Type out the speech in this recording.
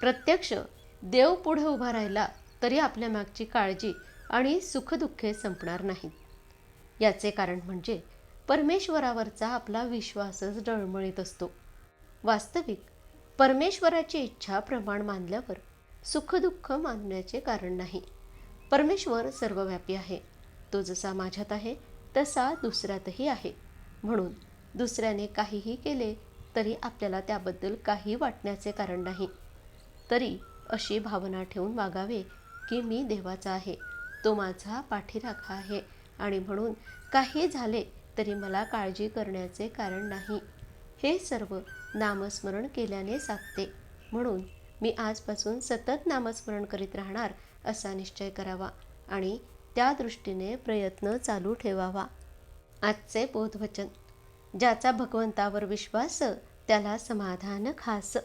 प्रत्यक्ष देव पुढे उभा राहिला तरी आपल्या मागची काळजी आणि सुखदुःखे संपणार नाहीत. याचे कारण म्हणजे परमेश्वरावरचा आपला विश्वासच डळमळीत असतो. वास्तविक परमेश्वराची इच्छा प्रमाण मानल्यावर सुखदुःख मानण्याचे कारण नाही. परमेश्वर सर्वव्यापी आहे. तो जसा माझ्यात आहे तसा दुसऱ्यातही आहे. म्हणून दुसऱ्याने काहीही केले तरी आपल्याला त्याबद्दल काही वाटण्याचे कारण नाही. तरी अशी भावना ठेवून वागावे की मी देवाचा आहे तो माझा पाठीराखा आहे आणि म्हणून काही झाले तरी मला काळजी करण्याचे कारण नाही. हे सर्व नामस्मरण केल्याने साधते म्हणून मी आजपासून सतत नामस्मरण करीत राहणार असा निश्चय करावा आणि त्या दृष्टीने प्रयत्न चालू ठेवावा. आजचे बोधवचन. ज्याचा भगवंतावर विश्वास त्याला समाधान खास.